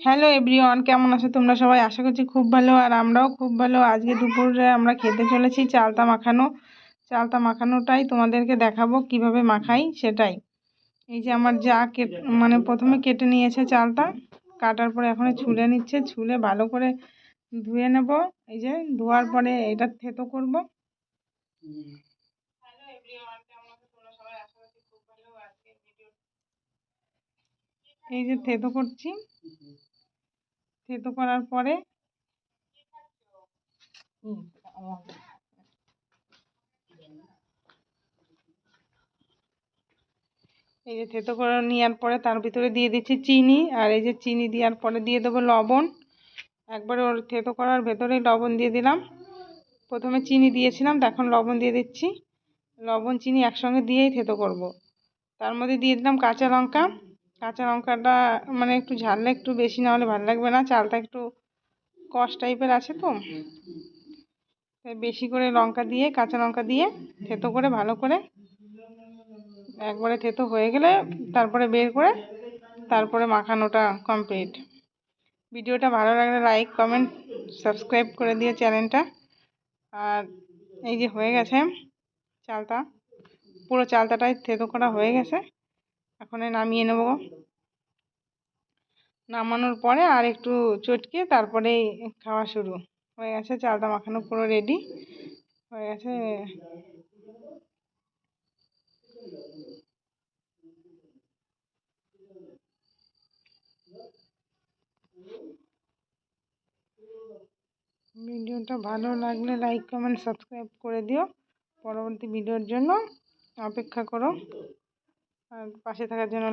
Hello everyone কেমন আছো তোমরা সবাই? আশা করছি খুব ভালো। আর আমরাও খুব ভালো। আজকে দুপুরে আমরা খেতে চলেছি চালতা মাখানো। চালতা মাখানোটাই তোমাদেরকে দেখাবো কীভাবে মাখাই সেটাই। এই যে আমার যা মানে প্রথমে কেটে নিয়েছে চালটা কাটার পরে এখন ছুলে নিচ্ছে। ছুলে ভালো করে ধুয়ে নেব। এই যে ধোয়ার পরে এটা থেতো করব। এই যে থেতো করছি। থেতো করার পরে এই যে থেতো করে নেওয়ার পরে তার ভিতরে দিয়ে দিচ্ছি চিনি, আর এই যে চিনি দেওয়ার পরে দিয়ে দেবো লবণ। একবারে ওর থেতো করার ভেতরেই লবণ দিয়ে দিলাম। প্রথমে চিনি দিয়েছিলাম এখন লবণ দিয়ে দিচ্ছি। লবণ, চিনি একসঙ্গে দিয়েই থেতো করব। তার মধ্যে দিয়ে দিলাম কাঁচা লঙ্কা। কাঁচা লঙ্কাটা মানে একটু ঝাললে একটু বেশি না হলে ভালো লাগবে না, চালটা একটু কষ টাইপের আছে তো। বেশি করে লঙ্কা দিয়ে, কাঁচা লঙ্কা দিয়ে থেতো করে, ভালো করে একবারে থেতো হয়ে গেলে তারপরে বের করে তারপরে মাখানোটা কমপ্লিট ভিডিওটা ভালো লাগলে লাইক কমেন্ট সাবস্ক্রাইব করে দিয়ে চ্যানেলটা। আর এই যে হয়ে গেছে চালটা, পুরো চালতাটাই থেতো করা হয়ে গেছে। এখন নামিয়ে নেব। নামানোর পরে আর একটু চটকে তারপরে খাওয়া শুরু। হয়ে গেছে চালটা মাখানো পুরো রেডি হয়ে গেছে। ভিডিওটা ভালো লাগলে লাইক কমেন্ট সাবস্ক্রাইব করে দিও। পরবর্তী ভিডিওর জন্য অপেক্ষা করো। আর পাশে থাকার জন্য